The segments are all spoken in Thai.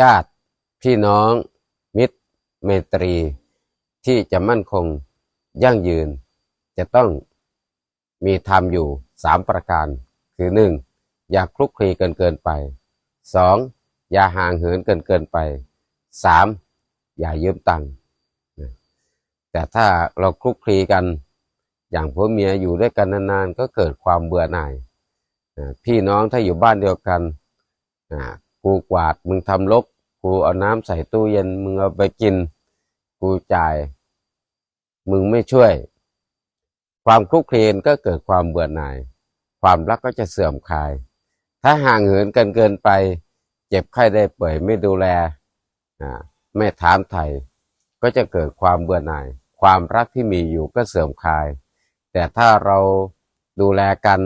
ญาติ พี่น้อง มิตร เมตรี ที่จะมั่นคง ยั่งยืน จะต้องมีธรรมอยู่สามประการ คือหนึ่งอย่าคลุกคลีเกินเกินไปสองอย่าห่างเหินเกินเกินไปสามอย่ายืมตังค์แต่ถ้าเราคลุกคลีกัน อย่างผัวเมียอยู่ด้วยกันนานๆ ก็เกิดความเบื่อหน่ายพี่น้องถ้าอยู่บ้านเดียวกัน กูกวาดมึงทำลกกูเอาน้ำใส่ตู้เย็นมึงเอาไปกิน กูจ่าย มึงไม่ช่วย ความคลุกคลีก็เกิดความเบื่อหน่าย ความรักก็จะเสื่อมคลาย ถ้าห่างเหินกันเกินไป เจ็บไข้ได้ป่วยไม่ดูแลไม่ถามไถ่ก็จะเกิดความเบื่อหน่าย ความรักที่มีอยู่ก็เสื่อมคลาย แต่ถ้าเราดูแลกัน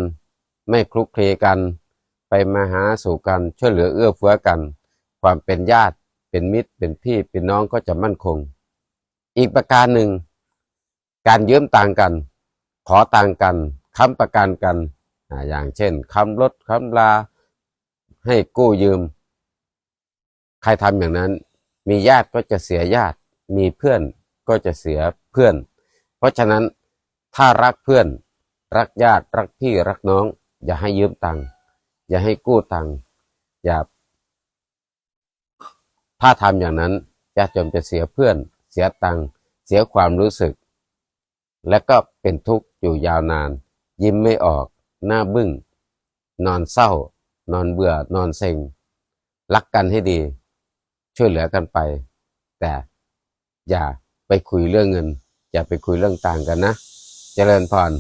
ไม่คลุกคลีกัน ไปมาหาสู่กันช่วยเหลือเอื้อเฟื้อกัน ความเป็นญาติเป็นมิตรเป็นพี่เป็นน้องก็จะมั่นคง อีกประการหนึ่ง การยืมตังค์กัน ขอตังค์กันค้ำประกันกันอ่าอย่างเช่นค้ำรถค้ำลาให้กู้ยืม ใครทำอย่างนั้น มีญาติก็จะเสียญาติ มีเพื่อนก็จะเสียเพื่อน เพราะฉะนั้นถ้ารักเพื่อน รักญาติรักพี่รักน้อง อย่าให้ยืมตังค์ อย่าให้กู้ตังค์อย่า ถ้าทำอย่างนั้นจะจนจะเสียเพื่อน เสียตังค์เสียความรู้สึก และก็เป็นทุกข์อยู่ยาวนาน ยิ้มไม่ออก หน้าบึ้ง นอนเศร้า นอนเบื่อ นอนเซ็ง รักกันให้ดี ช่วยเหลือกันไป แต่อย่าไปคุยเรื่องเงิน อย่าไปคุยเรื่องต่างกันนะ เจริญพร